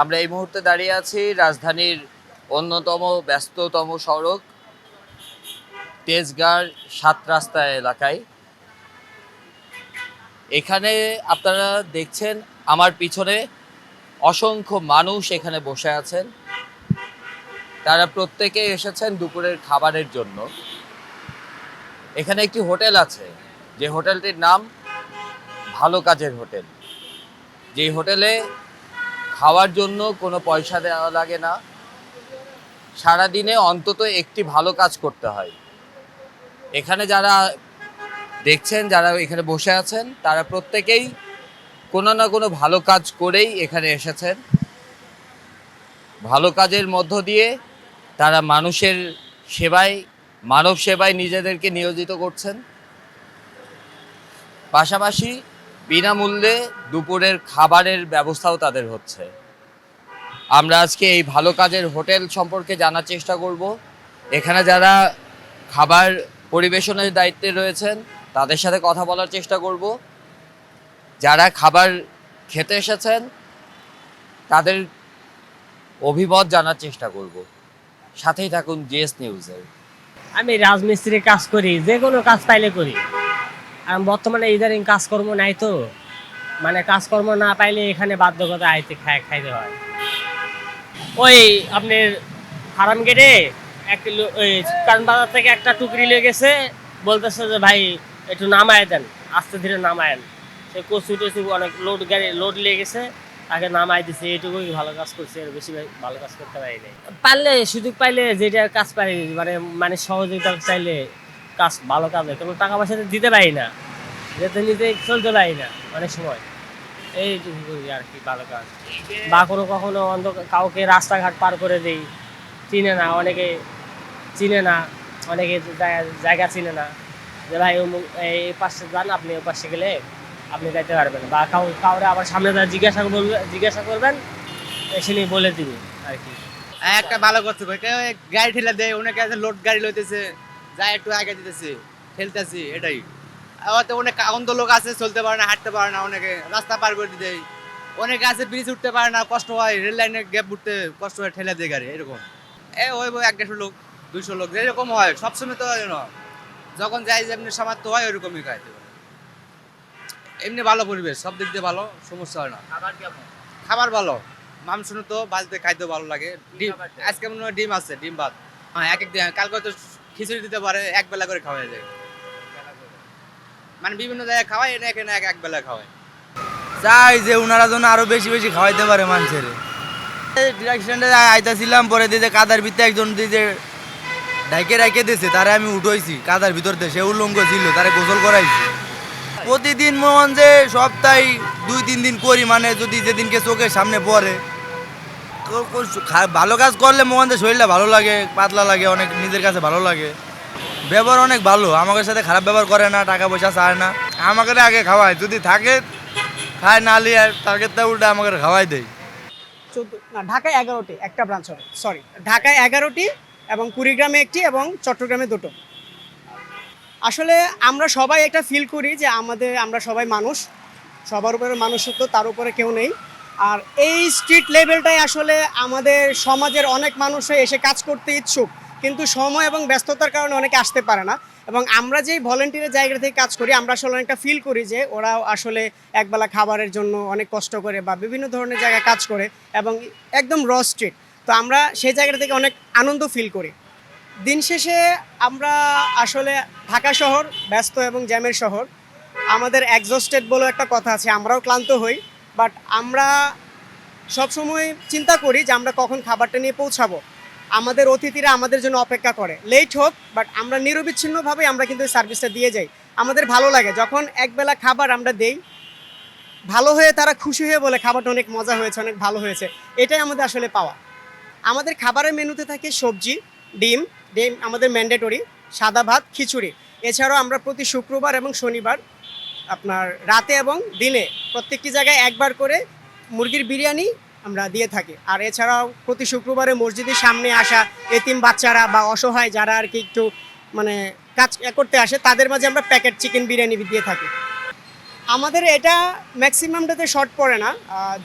আমরা এই মুহূর্তে দাঁড়িয়ে আছি রাজধানীর অন্যতম ব্যস্ততম সড়ক, তেজগাঁর সাত রাস্তা এলাকায়। এখানে আপনারা দেখছেন আমার পিছনে অসংখ্য মানুষ এখানে বসে আছেন। তারা প্রত্যেকে এসেছেন দুপুরের খাবারের জন্য। এখানে একটি হোটেল আছে, যে হোটেলটির নাম ভালো কাজের হোটেল। যেই হোটেলে খাওয়ার জন্য কোনো পয়সা দেওয়া লাগে না। সারাদিনে অন্তত একটি ভালো কাজ করতে হয়। এখানে যারা দেখছেন, যারা এখানে বসে আছেন, তারা প্রত্যেকেই কোনো না কোনো ভালো কাজ করেই এখানে এসেছেন। ভালো কাজের মধ্য দিয়ে তারা মানুষের সেবায়, মানব সেবায় নিজেদেরকে নিয়োজিত করছেন। পাশাপাশি বিনামূল্যে দুপুরের খাবারের ব্যবস্থাও তাদের হচ্ছে। আমরা আজকে এই ভালো কাজের হোটেল সম্পর্কে জানার চেষ্টা করব। এখানে যারা খাবার পরিবেশনের দায়িত্বে রয়েছেন, তাদের সাথে কথা বলার চেষ্টা করব। যারা খাবার খেতে এসেছেন, তাদের অভিমত জানার চেষ্টা করব। সাথেই থাকুন জিএস নিউজের। আমি রাজমিস্ত্রি কাজ করি, যে কোনো কাজ পাইলে করি। আর বর্তমানে ইদারিং কাজকর্ম নাই তো। মানে কাজকর্ম না পাইলে এখানে বাধ্যকতা আইতে খাই খাইতে হয়। ওই আপনার ফার্ম গেটে কারণ বাজার থেকে একটা টুকরি লেগে গেছে। বলতেছে যে, ভাই, একটু নামায় দেন, আস্তে ধীরে নামায়েন সে কচু টচু অনেক লোড গাড়ি লোড লেগে গেছে, তাকে নামাই দিছে। এইটুকুই ভালো কাজ করছে, আর বেশি ভালো কাজ করতে পারি নাই। পারলে, সুযোগ পাইলে যেটা কাজ পারি মানে মানে সহযোগিতা চাইলে কাজ ভালো কাজ হয় কোনো টাকা পয়সা দিতে পারি না। যেতে নিতে চলতে পারি না অনেক সময়। এইটুকু করি আর কি ভালো কাজ। বা কোনো কখনো অন্ধ কাউকে রাস্তাঘাট পার করে দিই চিনে না অনেকে চিনে না অনেকে জায়গা- চিনে না। যে ভাই এই পাশে যান আপনি ওই পাশে গেলে আপনি যাইতে পারবেন বা কাউ কাউরে আবার সামনে দাঁড়িয়ে জিজ্ঞাসা করবে জিজ্ঞাসা করবেন এসে নিয়ে বলে দিবে আর কি। হ্যাঁ, একটা ভালো করছে কেউ গাড়ি ঠেলা দেয় অনেকে আছে লোড গাড়ি লইতেছে। যা একটু আগে দিতেছে ঠেলতেছি এটাই। আবার তো অনেক অন্ধ লোক আছে চলতে পারে না হাঁটতে পারে না অনেকে রাস্তা পার করে দেয় অনেকে আছে ব্রিজ উঠতে পারে না কষ্ট হয় রেল লাইনে গ্যাপ উঠতে কষ্ট হয় ঠেলে দেয় গাড়ি এরকম। এ ওই এক দেড়শো লোক দুইশো লোক এরকম হয় সবসময় তো হয় না যখন যাই যেমনি সামার্থ্য হয় ওইরকমই খাইতে এমনি ভালো পরিবেশ সব দিক দিয়ে ভালো সমস্যা হয় না। খাবার কেমন? খাবার ভালো মাংস তো বাজতে খাইতে ভালো লাগে। ডিম আজকে মনে হয় ডিম আছে ডিম ভাত। হ্যাঁ এক এক দিন কালকে তো খিচুড়ি দিতে পারে এক বেলা করে খাওয়া যায়। মানে বিভিন্ন জায়গায় খাওয়াই এনে এখানে এক এক বেলা খাওয়ায়। চাই যে ওনারা যেন আরও বেশি বেশি খাওয়াইতে পারে মানুষের। ডিরেকশনে আইতাছিলাম, পরে দিতে কাদার ভিতরে একজন দিতে ডাইকে রাইকে দিছে, তারে আমি উঠোইছি, কাদার ভিতর দিয়ে। সে উল্লঙ্গ ছিল, তারে গোসল করাইছি। প্রতিদিন মন যে সপ্তাহে দুই, তিন দিন করি মানে যদি যেদিনকে চোখের সামনে পড়ে ভালো কাজ করলে মোহন যে শরীরটা ভালো লাগে, পাতলা লাগে, অনেক নিজের কাছে ভালো লাগে। ব্যবহার অনেক ভালো আমাদের সাথে খারাপ ব্যবহার করে না, টাকা পয়সা চায় না। আমাকে আগে খাওয়ায়, যদি থাকে, খায়, না লিয়ে টার্গেটটা উল্টা আমাকে খাওয়াই দেয়। না, ঢাকায় এগারোটি, একটা ব্রাঞ্চ হবে সরি ঢাকায় এগারোটি এবং কুড়িগ্রামে একটি এবং চট্টগ্রামে দুটো। আসলে আমরা সবাই একটা ফিল করি যে আমাদের, আমরা সবাই মানুষ, সবার উপরে মানুষত্ব, তার উপরে কেউ নেই। আর এই স্ট্রিট লেভেলটাই আসলে আমাদের সমাজের অনেক মানুষই এসে কাজ করতে ইচ্ছুক। কিন্তু সময় এবং ব্যস্ততার কারণে অনেকে আসতে পারে না। এবং আমরা যেই ভলেন্টিয়ারের জায়গা থেকে কাজ করি, আমরা আসলে অনেকটা ফিল করি যে ওরাও আসলে একবেলা খাবারের জন্য অনেক কষ্ট করে বা বিভিন্ন ধরনের জায়গায় কাজ করে এবং একদম র স্ট্রিট তো আমরা সেই জায়গা থেকে অনেক আনন্দ ফিল করি। দিন শেষে আমরা আসলে ঢাকা শহর, ব্যস্ত এবং জ্যামের শহর। আমাদের এক্সস্টেড বলে একটা কথা আছে, আমরাও ক্লান্ত হই। বাট আমরা সবসময় চিন্তা করি যে আমরা কখন খাবারটা নিয়ে পৌঁছাবো। আমাদের অতিথিরা আমাদের জন্য অপেক্ষা করে। লেট হোক বাট আমরা নিরবিচ্ছিন্নভাবে আমরা কিন্তু সার্ভিসটা দিয়ে যাই। আমাদের ভালো লাগে, যখন একবেলা খাবার আমরা দেই, ভালো হয়ে তারা খুশি হয়ে বলে, খাবারটা অনেক মজা হয়েছে, অনেক ভালো হয়েছে। এটাই আমাদের আসলে পাওয়া। আমাদের খাবারের মেনুতে থাকে সবজি, ডিম ডিম আমাদের ম্যান্ডেটরি সাদা ভাত, খিচুড়ি। এছাড়াও আমরা প্রতি শুক্রবার এবং শনিবার আপনার রাতে এবং দিনে প্রত্যেকটি জায়গায় একবার করে মুরগির বিরিয়ানি আমরা দিয়ে থাকি। আর এছাড়াও প্রতি শুক্রবারে মসজিদের সামনে আসা এতিম বাচ্চারা বা অসহায় যারা আর কি একটু মানে কাজ করতে আসে, তাদের মাঝে আমরা প্যাকেট চিকেন বিরিয়ানি দিয়ে থাকি। আমাদের এটা ম্যাক্সিমামটাতে শর্ট পড়ে না।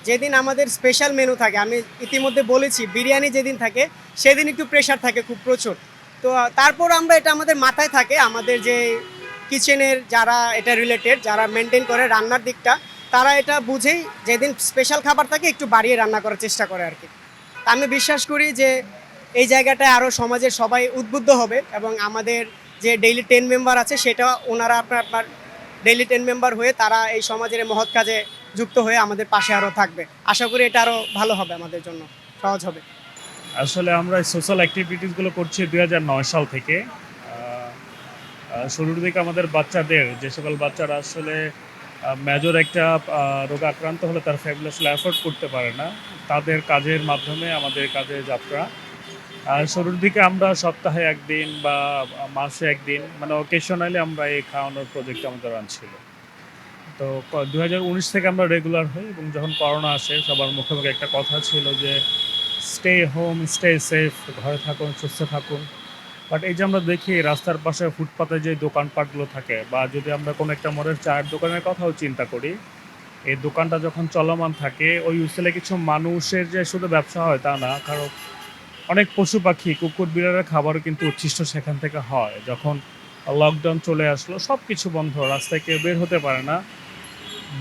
যেদিন আমাদের স্পেশাল মেনু থাকে, আমি ইতিমধ্যে বলেছি, বিরিয়ানি যেদিন থাকে, সেদিন একটু প্রেশার থাকে খুব প্রচুর। তো তারপর আমরা এটা আমাদের মাথায় থাকে, আমাদের যে কিচেনের যারা এটা রিলেটেড যারা মেনটেন করে রান্নার দিকটা, তারা এটা বুঝেই যেদিন স্পেশাল খাবার থাকে একটু বাড়িয়ে রান্না করার চেষ্টা করে আর কি। আমি বিশ্বাস করি যে এই জায়গাটায় আরও সমাজের সবাই উদ্বুদ্ধ হবে এবং আমাদের যে ডেইলি টেন মেম্বার আছে, সেটা ওনারা আপনার আপনার ডেইলি টেন মেম্বার হয়ে তারা এই সমাজের মহৎ কাজে যুক্ত হয়ে আমাদের পাশে আরও থাকবে। আশা করি এটা আরও ভালো হবে আমাদের জন্য, সহজ হবে। আসলে আমরা সোশ্যাল অ্যাক্টিভিটিসগুলো করছি দুই হাজার নয় সাল থেকে। শুরুর দিকে আমাদের বাচ্চাদের, যে সকল বাচ্চারা আসলে মেজর একটা রোগে আক্রান্ত হলে তার ফ্যামিলি আসলে অ্যাফোর্ড করতে পারে না। তাদের কাজের মাধ্যমে আমাদের কাজের যাত্রা। আর শুরুর দিকে আমরা সপ্তাহে একদিন বা মাসে একদিন মানে অকেশনালি আমরা এই খাওয়ানোর প্রজেক্ট আমাদের আনছিল। তো দু হাজার উনিশ থেকে আমরা রেগুলার হই এবং যখন করোনা আসে, সবার মুখে মুখে একটা কথা ছিল যে স্টে হোম স্টে সেফ ঘরে থাকুন, সুস্থ থাকুন। বাট এই যে আমরা দেখি, রাস্তার পাশে ফুটপাতে যে দোকানপাটগুলো থাকে, বা যদি আমরা কোনো একটা মোড়ের চায়ের দোকানের কথাও চিন্তা করি, এই দোকানটা যখন চলমান থাকে, ওই উসেলে কিছু মানুষের যে শুধু ব্যবসা হয় তা না, কারণ অনেক পশু পাখি, কুকুর, বিড়ালের খাবারও কিন্তু উচ্ছিষ্ট সেখান থেকে হয়। যখন লকডাউন চলে আসলো সব কিছু বন্ধ, রাস্তায় কেউ বের হতে পারে না।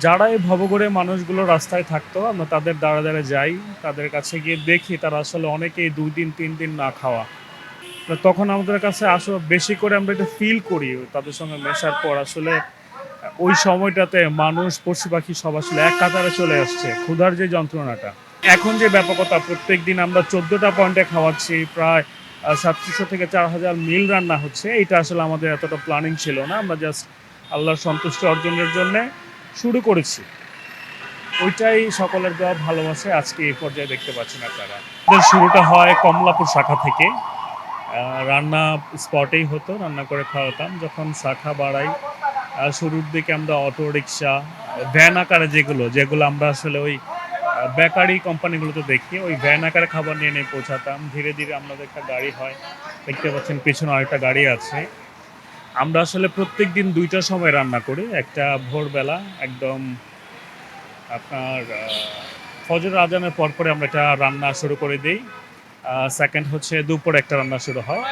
যারা এই ভবঘুরে মানুষগুলো রাস্তায় থাকতো, আমরা তাদের দাঁড়া দাঁড়া যাই, তাদের কাছে গিয়ে দেখি তারা আসলে অনেকেই দুই দিন, তিন দিন না খাওয়া। তখন আমাদের কাছে আসলে বেশি করে আমরা এটা ফিল করি তাদের সঙ্গে মেশার পর। আসলে ওই সময়টাতে মানুষ, পশু পাখি সব আসলে এক কাতারে চলে আসছে, ক্ষুধার যে যন্ত্রণাটা। এখন যে ব্যাপকতা প্রত্যেক দিন আমরা চোদ্দোটা পয়েন্টে খাওয়াচ্ছি, প্রায় সাতশো থেকে চার হাজার মিল রান্না হচ্ছে। এটা আসলে আমাদের এতটা প্ল্যানিং ছিল না, আমরা জাস্ট আল্লাহর সন্তুষ্টি অর্জনের জন্যে শুরু করেছি। ওইটাই সকলের দেওয়া ভালোবাসে, আজকে এই পর্যায়ে দেখতে পাচ্ছি না তারা শুরুটা হয় কমলাপুর শাখা থেকে। রান্না স্পটেই হতো, রান্না করে খাওয়াতাম। যখন শাখা বাড়াই শুরুর দিকে আমরা অটো রিক্সা ভ্যান আকারে যেগুলো যেগুলো আমরা আসলে ওই বেকারি কোম্পানিগুলোতে দেখি, ওই ভ্যান আকারে খাবার নিয়ে নিয়ে পৌঁছাতাম। ধীরে ধীরে আমাদের একটা গাড়ি হয়। দেখতে পাচ্ছেন পিছনে আরেকটা গাড়ি আছে। আমরা আসলে প্রত্যেক দিন দুইটা সময় রান্না করি। একটা ভোরবেলা, একদম আপনার ফজর আজানের পর পরে আমরা এটা রান্না শুরু করে দিই। সেকেন্ড হচ্ছে দুপুর একটা রান্না শুরু হয়।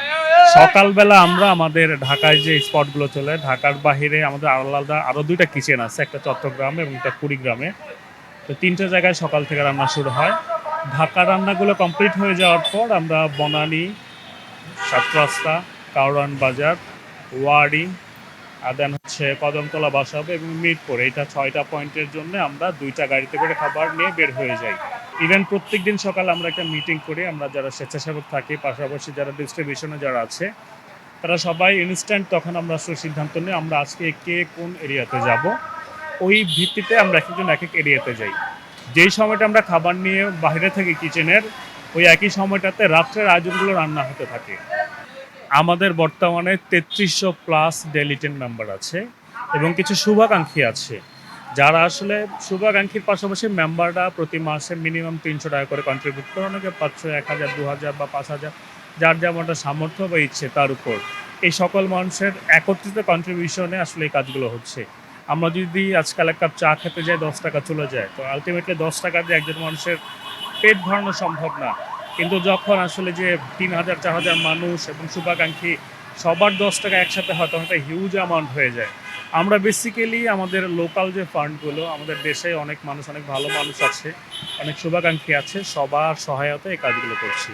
সকালবেলা আমরা আমাদের ঢাকায় যে স্পটগুলো চলে, ঢাকার বাহিরে আমাদের আলাদা আরও দুইটা কিচেন আছে, একটা চট্টগ্রামে এবং একটা কুড়িগ্রামে। তো তিনটে জায়গায় সকাল থেকে রান্না শুরু হয়। ঢাকা রান্নাগুলো কমপ্লিট হয়ে যাওয়ার পর আমরা বনানী সাত রাস্তা কাউরান বাজার, ওয়ারি আর দেন হচ্ছে কদমতলা বাসা হবে এবং মিরপুর। এইটা ছয়টা পয়েন্টের জন্য আমরা দুইটা গাড়িতে করে খাবার নিয়ে বের হয়ে যাই। ইভেন প্রত্যেক দিন সকালে আমরা একটা মিটিং করি, আমরা যারা স্বেচ্ছাসেবক থাকি, পাশাপাশি যারা ডিস্ট্রিবিউশনে যারা আছে, তারা সবাই ইনস্ট্যান্ট তখন আমরা সিদ্ধান্ত নিই আমরা আজকে কে কোন এরিয়াতে যাব, ওই ভিত্তিতে আমরা এক একজন এক এক এরিয়াতে যাই। যেই সময়টা আমরা খাবার নিয়ে বাইরে থাকি কিচেনের ওই একই সময়টাতে রাত্রের আয়োজনগুলো রান্না হতে থাকে। আমাদের বর্তমানে তেত্রিশশো প্লাস ডেলিটেন মেম্বার আছে এবং কিছু শুভাকাঙ্ক্ষী আছে। যারা আসলে শুভাকাঙ্ক্ষীর পাশাপাশি মেম্বাররা প্রতি মাসে মিনিমাম তিনশো টাকা করে কন্ট্রিবিউট করে, অনেকে পাঁচশো, এক হাজার দু হাজার বা পাঁচ হাজার, যার যেমনটা সামর্থ্য বা ইচ্ছে তার উপর। এই সকল মানুষের একত্রিত কন্ট্রিবিউশনে আসলে এই কাজগুলো হচ্ছে। আমরা যদি আজকাল এক কাপ চা খেতে যাই, দশ টাকা চলে যায়, তো আলটিমেটলি দশ টাকা দিয়ে একজন মানুষের পেট ভরানো সম্ভব না। কিন্তু যখন আসলে যে তিন হাজার, চার হাজার মানুষ এবং শুভাকাঙ্ক্ষী সবার দশ টাকা একসাথে হয়, তখন একটা হিউজ অ্যামাউন্ট হয়ে যায়। আমরা বেসিক্যালি আমাদের লোকাল যে ফান্ডগুলো আমাদের দেশে অনেক মানুষ, অনেক ভালো মানুষ আছে, অনেক শুভাকাঙ্ক্ষী আছে, সবার সহায়তায় এই কাজগুলো করছি।